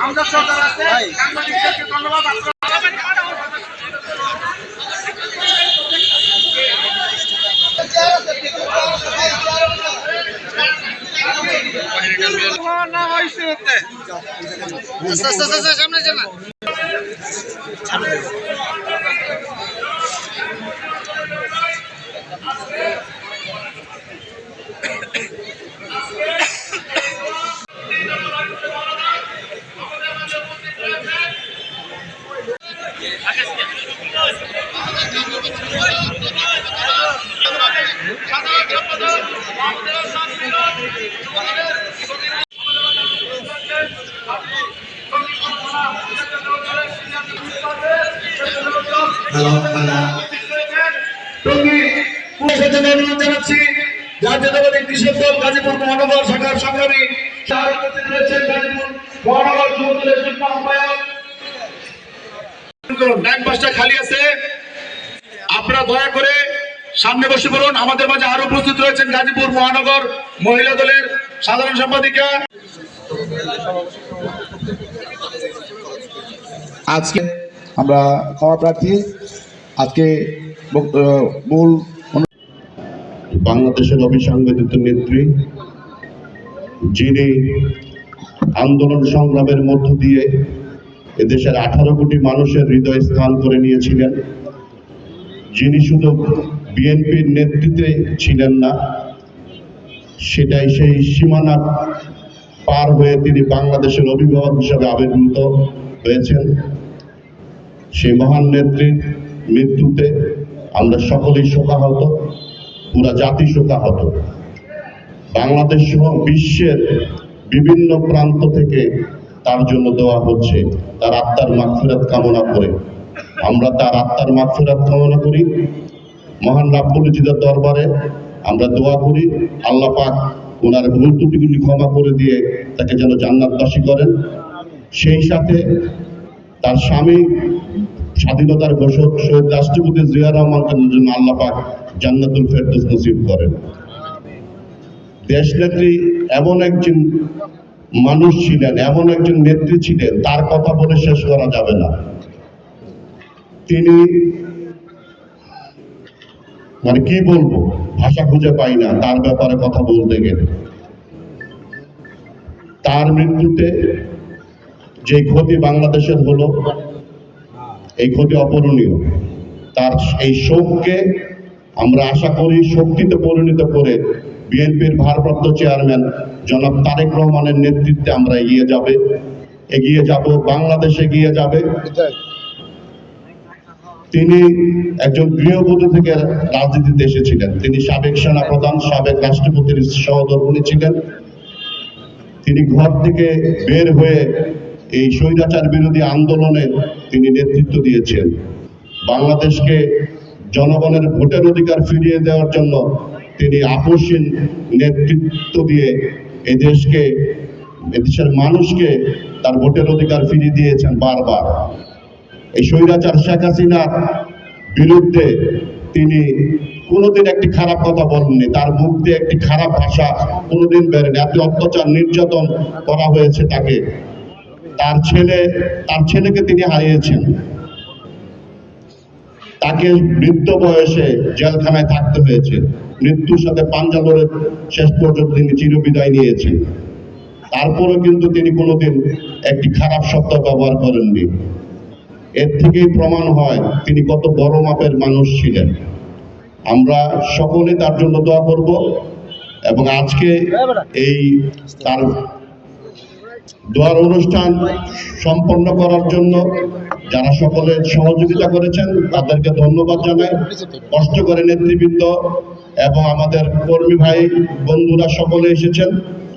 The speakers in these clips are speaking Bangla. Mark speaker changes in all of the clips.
Speaker 1: আমাদের সরকার আছে। ধন্যবাদ। নাম আপনারা দয়া করে সামনে বসে পড়ুন আমাদের মাঝে আরও উপস্থিত রয়েছেন গাজীপুর মহানগর মহিলা দলের সাধারণ সম্পাদিকা।
Speaker 2: আজকে আমরা ক্ষমা প্রার্থী। আজকে মূল
Speaker 3: বাংলাদেশের অবিসংগঠিত নেত্রী, যিনি আন্দোলন সংগ্রামের মধ্য দিয়ে এদেশের আঠারো কোটি মানুষের হৃদয় স্থান করে নিয়েছিলেন, যিনি শুধু বিএনপির নেতৃত্বে ছিলেন না, সেটাই সেই সীমানা পার হয়ে তিনি বাংলাদেশের অভিভাবক হিসাবে আবির্ভূত হয়েছেন। সেই মহান নেত্রীর মৃত্যুতে আমরা সকলেই শোকাহত, পুরা জাতি শোকাহত। বাংলাদেশ সহ বিশ্বের বিভিন্ন প্রান্ত থেকে তার জন্য দেওয়া হচ্ছে, তার আত্মার মাগফিরাত কামনা করে। আমরা তার আত্মার মাগফিরাত কামনা করি। মহান রাব্বুল দরবারে আমরা দোয়া করি, আল্লাহ পাক ওনার ভুল ত্রুটিগুলি ক্ষমা করে দিয়ে তাকে যেন জান্নাতবাসী করেন। সেই সাথে তার স্বামী স্বাধীনতার ঘোষক শহীদ রাষ্ট্রপতি জিয়া রহমানকে জন্য আল্লাহ পাক জান্নাতুল ফেরদৌস নসিব করেন। দেশনেত্রী এমন একজন মানুষ ছিলেন, এমন একজন নেত্রী ছিলেন, তার কথা বলে শেষ করা যাবে না। তিনি মানে কি বলব, ভাষা খুঁজে পাই না, তার ব্যাপারে কথা বলতে গেলে। তার মৃত্যুতে যে ক্ষতি বাংলাদেশের হলো, এই ক্ষতি অপূরণীয়। তার এই শোককে আমরা আশা করি শক্তিতে পরিণত করে বিএনপির ভারপ্রাপ্ত চেয়ারম্যান জনাব তারেক রহমানের নেতৃত্বে আমরা এগিয়ে যাবে, এগিয়ে যাব, বাংলাদেশ এগিয়ে যাবে। তিনি একজন গৃহবধূ থেকে রাজনীতিতে এসেছিলেন। তিনি সাবেক সেনা প্রধান সাবেক রাষ্ট্রপতির সহধর্মিণী ছিলেন। তিনি ঘর থেকে বের হয়ে এই স্বৈরাচার বিরোধী আন্দোলনে তিনি নেতৃত্ব দিয়েছেন। বাংলাদেশকে জনগণের ভোটের অধিকার ফিরিয়ে দেওয়ার জন্য তিনি আপসীন নেতৃত্ব দিয়ে এদেশকে এদেশের মানুষকে তার ভোটের অধিকার ফিরিয়ে দিয়েছেন বারবার। এই স্বৈরাচার শেখ হাসিনার বিরুদ্ধে তিনি কোনোদিন একটি খারাপ কথা বলেননি। তার মুখ দিয়ে একটি খারাপ ভাষা কোনোদিন বেরেনি এত অত্যাচার, নির্যাতন করা হয়েছে তাকে। তার ছেলে, তার ছেলেকে তিনি হারিয়েছেন। তাকে বৃদ্ধ বয়সে জেলখানায় থাকতে হয়েছে। মৃত্যুর সাথে পাঞ্জা লড়ে শেষ পর্যন্ত তিনি চিরবিদায় নিয়েছেন। তারপরেও কিন্তু তিনি কোনোদিন একটি খারাপ শব্দ ব্যবহার করেননি। এর থেকেই প্রমাণ হয় তিনি কত বড় মাপের মানুষ ছিলেন। আমরা সকলে তার জন্য দোয়া করব এবং আজকে এই তার দোয়ার অনুষ্ঠান সম্পন্ন করার জন্য যারা সকলে সহযোগিতা করেছেন, তাদেরকে ধন্যবাদ জানাই। কষ্ট করে নেতৃবৃন্দ এবং আমাদের কর্মী ভাই, বন্ধুরা সকলে এসেছেন।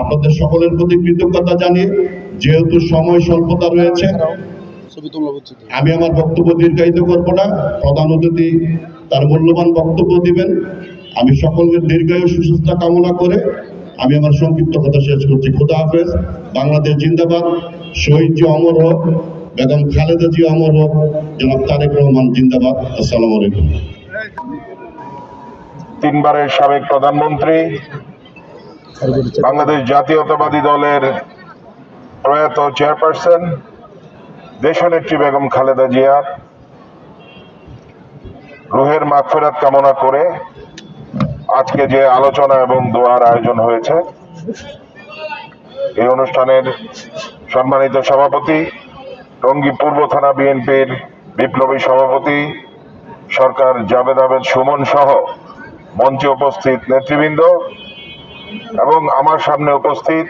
Speaker 3: আপনাদের সকলের প্রতি কৃতজ্ঞতা জানিয়ে যেহেতু সময় স্বল্পতা রয়েছে, আমি আমার বক্তব্য দীর্ঘায়িত করব না। প্রধান অতিথি তার মূল্যবান বক্তব্য দিবেন। আমি সকলকে দীর্ঘায়ু সুস্থতা কামনা করে আমি আমার সংক্ষিপ্ত কথা শেষ করছি। খোদা হাফেজ, বাংলাদেশ জিন্দাবাদ। শহীদ জি অমর হোক, বেগম খালেদা জি অমর হোক, জনাব তারেক রহমান জিন্দাবাদ। আসসালামু আলাইকুম।
Speaker 4: তিনবারের সাবেক প্রধানমন্ত্রী, বাংলাদেশ জাতীয়তাবাদী দলের প্রয়াত চেয়ারপারসন দেশনেত্রী বেগম খালেদা জিয়ার রুহের মাগফেরাত কামনা করে আজকে যে আলোচনা এবং দোয়ার আয়োজন হয়েছে, এই অনুষ্ঠানের সম্মানিত সভাপতি, টঙ্গী পূর্ব থানা বিএনপির বিপ্লবী সভাপতি, সরকার জাবেদ আহমেদ সুমন সহ মঞ্চে উপস্থিত নেতৃবৃন্দ এবং আমার সামনে উপস্থিত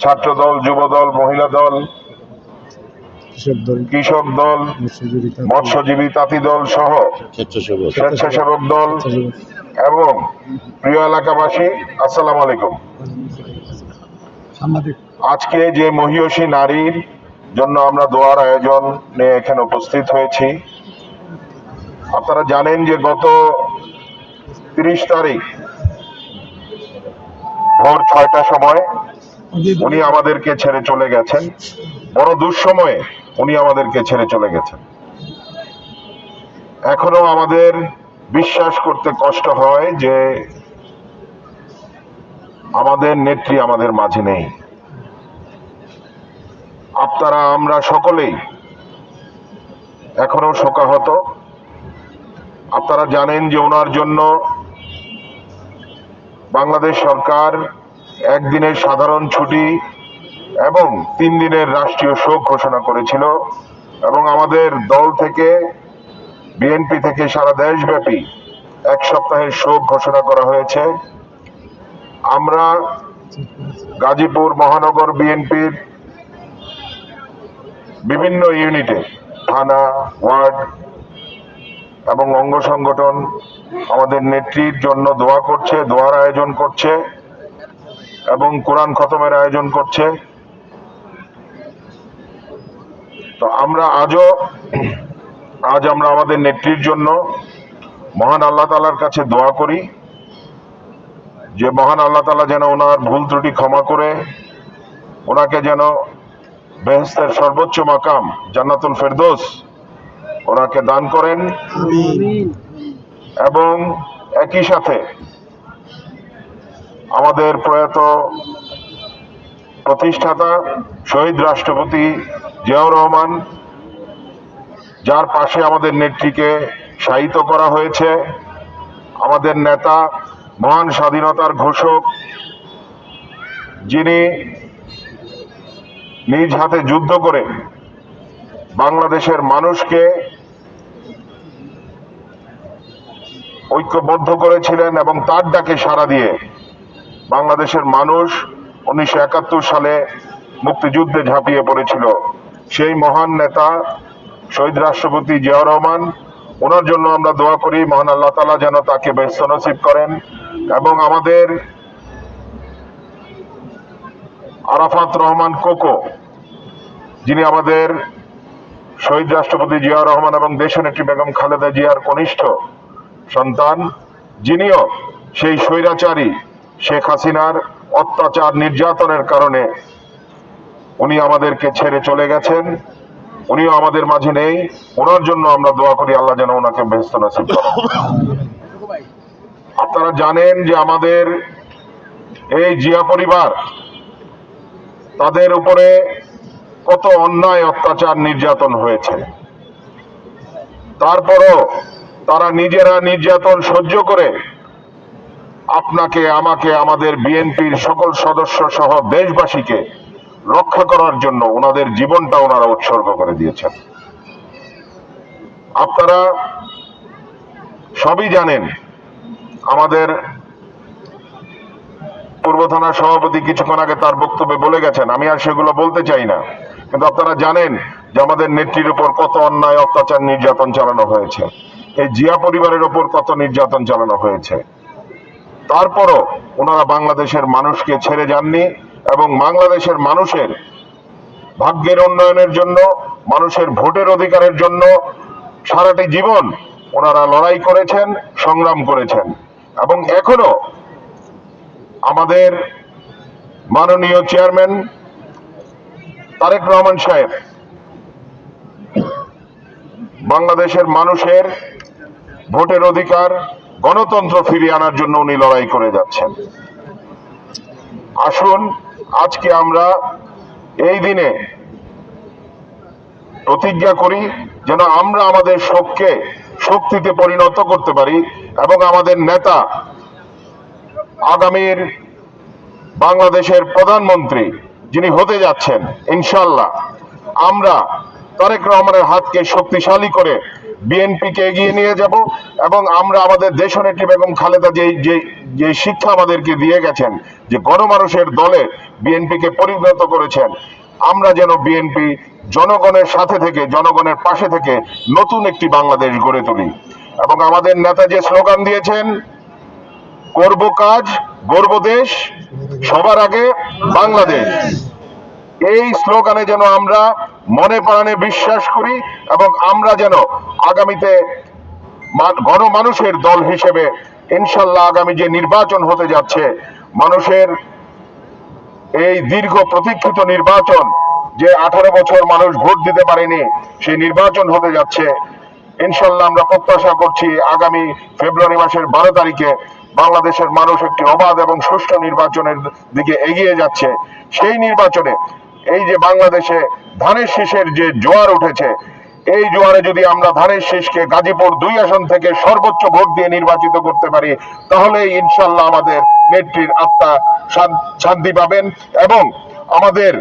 Speaker 4: ছাত্র দল যুব দল মহিলা দল কৃষক দল মৎস্যজীবী তাঁতি দল সহ স্বেচ্ছাসেবক। দল এবং প্রিয় এলাকাবাসী আসসালামু আলাইকুম। আজকে যে মহিষী নারীর জন্য আমরা দোয়ার আয়োজন নিয়ে এখানে উপস্থিত হয়েছি আপনারা জানেন যে গত তিরিশ তারিখ ভোর ছয়টা সময় উনি আমাদেরকে ছেড়ে চলে গেছেন। বড় দুঃসময়ে উনি আমাদেরকে ছেড়ে চলে গেছেন। এখনও আমাদের বিশ্বাস করতে কষ্ট হয় যে আমাদের নেত্রী আমাদের মাঝে নেই। আপনারা, আমরা সকলেই এখনও শোকাহত। আপনারা জানেন যে ওনার জন্য বাংলাদেশ সরকার একদিনের সাধারণ ছুটি এবং তিন দিনের রাষ্ট্রীয় শোক ঘোষণা করেছিল এবং আমাদের দল থেকে, বিএনপি থেকে সারা দেশব্যাপী এক সপ্তাহের শোক ঘোষণা করা হয়েছে। আমরা গাজীপুর মহানগর বিএনপির বিভিন্ন ইউনিটে, থানা, ওয়ার্ড এবং অঙ্গ সংগঠন আমাদের নেত্রীর জন্য দোয়া করছে, দোয়ার আয়োজন করছে এবং কোরআন খতমের আয়োজন করছে। তো আমরা আজও, আজ আমরা আমাদের নেত্রীর জন্য মহান আল্লাহ তালার কাছে দোয়া করি, যে মহান আল্লাহ তালা যেন ওনার ভুল ত্রুটি ক্ষমা করে, ওনাকে যেন বেহেস্তের সর্বোচ্চ মাকাম জান্নাতুল ফেরদোস ওনাকে দান করেন এবং একই সাথে আমাদের প্রয়াত প্রতিষ্ঠাতা, শহীদ রাষ্ট্রপতি জিয়াউর রহমান, যার পাশে আমাদের নেত্রীকে শায়িত করা হয়েছে, আমাদের নেতা, মহান স্বাধীনতার ঘোষক, যিনি নিজ হাতে যুদ্ধ করে বাংলাদেশের মানুষকে ঐক্যবদ্ধ করেছিলেন এবং তার ডাকে সাড়া দিয়ে বাংলাদেশের মানুষ উনিশশো একাত্তর সালে মুক্তিযুদ্ধে ঝাঁপিয়ে পড়েছিল। সেই মহান নেতা, শহীদ রাষ্ট্রপতি জিয়াউর রহমান, ওনার জন্য আমরা দোয়া করি, মহান আল্লাহ তালা যেন তাকে ব্যস্ত নসিব করেন এবং আমাদের আরাফাত রহমান কোকো, যিনি আমাদের শহীদ রাষ্ট্রপতি জিয়াউর রহমান এবং দেশনেত্রী বেগম খালেদা জিয়ার কনিষ্ঠ সন্তান, যিনিও সেই স্বৈরাচারী শেখ হাসিনার অত্যাচার নির্যাতনের কারণে উনি আমাদেরকে ছেড়ে চলে গেছেন। উনিও আমাদের মাঝে নেই। ওনার জন্য আমরা দোয়া করি, আল্লাহ যেন ওনাকে ব্যস্ত নসিব। আপনারা জানেন যে আমাদের এই জিয়া পরিবার, তাদের উপরে কত অন্যায়, অত্যাচার, নির্যাতন হয়েছে। তারপরও তারা নিজেরা নির্যাতন সহ্য করে আপনাকে, আমাকে, আমাদের বিএনপির সকল সদস্য সহ দেশবাসীকে রক্ষা করার জন্য ওনাদের জীবনটা ওনারা উৎসর্গ করে দিয়েছেন। আপনারা সবই জানেন, আমাদের পূর্ব থানার সভাপতি কিছুক্ষণ আগে তার বক্তব্যে বলে গেছেন, আমি আর সেগুলো বলতে চাই না। কিন্তু আপনারা জানেন যে আমাদের নেত্রীর উপর কত অন্যায়, অত্যাচার, নির্যাতন চালানো হয়েছে। এই জিয়া পরিবারের উপর কত নির্যাতন চালানো হয়েছে। তারপরও ওনারা বাংলাদেশের মানুষকে ছেড়ে যাননি। এবং বাংলাদেশের মানুষের ভাগ্যের উন্নয়নের জন্য, মানুষের ভোটের অধিকারের জন্য সারাটি জীবন ওনারা লড়াই করেছেন, সংগ্রাম করেছেন। এবং এখনও আমাদের মাননীয় চেয়ারম্যান তারেক রহমান সাহেব বাংলাদেশের মানুষের ভোটের অধিকার, গণতন্ত্র ফিরিয়ে আনার জন্য উনি লড়াই করে যাচ্ছেন। আসুন আজকে আমরা এই দিনে প্রতিজ্ঞা করি যেন আমরা আমাদের শোককে শক্তিতে পরিণত করতে পারি এবং আমাদের নেতা আগামীর বাংলাদেশের প্রধানমন্ত্রী যিনি হতে যাচ্ছেন ইনশাল্লাহ আমরা তারেক রহমানের হাতকে শক্তিশালী করে বিএনপিকে এগিয়ে নিয়ে যাব এবং আমরা আমাদের দেশনেত্রী বেগম খালেদা যে যে শিক্ষা আমাদেরকে দিয়ে গেছেন, যে গণমানুষের দলে বিএনপিকে পরিণত করেছেন, আমরা যেন বিএনপি জনগণের সাথে থেকে, জনগণের পাশে থেকে নতুন একটি বাংলাদেশ গড়ে তুলি। এবং আমাদের নেতা যে স্লোগান দিয়েছেন, করব কাজ গর্ব দেশ, সবার আগে বাংলাদেশ। এই স্লোগানে যেন আমরা মনে প্রাণে বিশ্বাস করি এবং আমরা যেন আগামীতে গণমানুষের দল হিসেবে ইনশাল্লাহ আগামী যে নির্বাচন হতে যাচ্ছে, মানুষের এই দীর্ঘ প্রতীক্ষিত নির্বাচন যে আঠারো বছর মানুষ ভোট দিতে পারেনি, সেই নির্বাচন হতে যাচ্ছে। ইনশাল্লাহ আমরা প্রত্যাশা করছি আগামী ফেব্রুয়ারি মাসের বারো তারিখে বাংলাদেশের মানুষ একটি অবাধ এবং সুষ্ঠু নির্বাচনের দিকে এগিয়ে যাচ্ছে। সেই নির্বাচনে এই যে বাংলাদেশে ধানের শীষের যে জোয়ার উঠেছে, এই জোয়ারে যদি আমরা ধানের শীষকে গাজীপুর দুই আসন থেকে সর্বোচ্চ ভোট দিয়ে নির্বাচিত করতে পারি তাহলে ইনশাল্লাহ আমাদের নেত্রীর আত্মা শান্তি পাবেন এবং আমাদের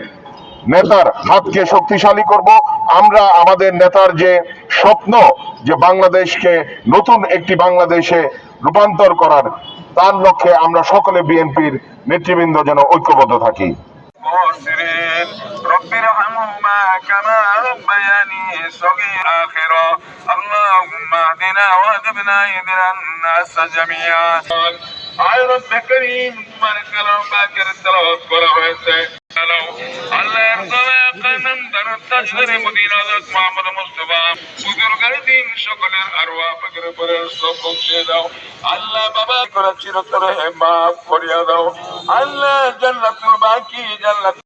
Speaker 4: নেতার হাতকে শক্তিশালী করব। আমরা আমাদের নেতার যে স্বপ্ন যে বাংলাদেশকে নতুন একটি বাংলাদেশে রূপান্তর করার, তার লক্ষ্যে আমরা সকলে বিএনপির নেতৃবৃন্দ যেন ঐক্যবদ্ধ থাকি।
Speaker 5: ربياني صغيرا آخرا اللهم اهدنا واهدنا اهدنا الناس جميعا আয় রব্বে করিম তোমার কালাম পাকের তেলাওয়াত করা হয়েছে আল্লাহর দয়া কানম দরদ তাজরে মদিনা হযরত মুহাম্মদ মুস্তাফা বুজুর্গের দিন সকলের আরওয়াহ পাকের উপরে সব পৌঁছে দাও আল্লাহ বাবা করে চিরতরে মাফ করিয়া দাও আল্লাহ জান্নাতুল বাকি জান্নাত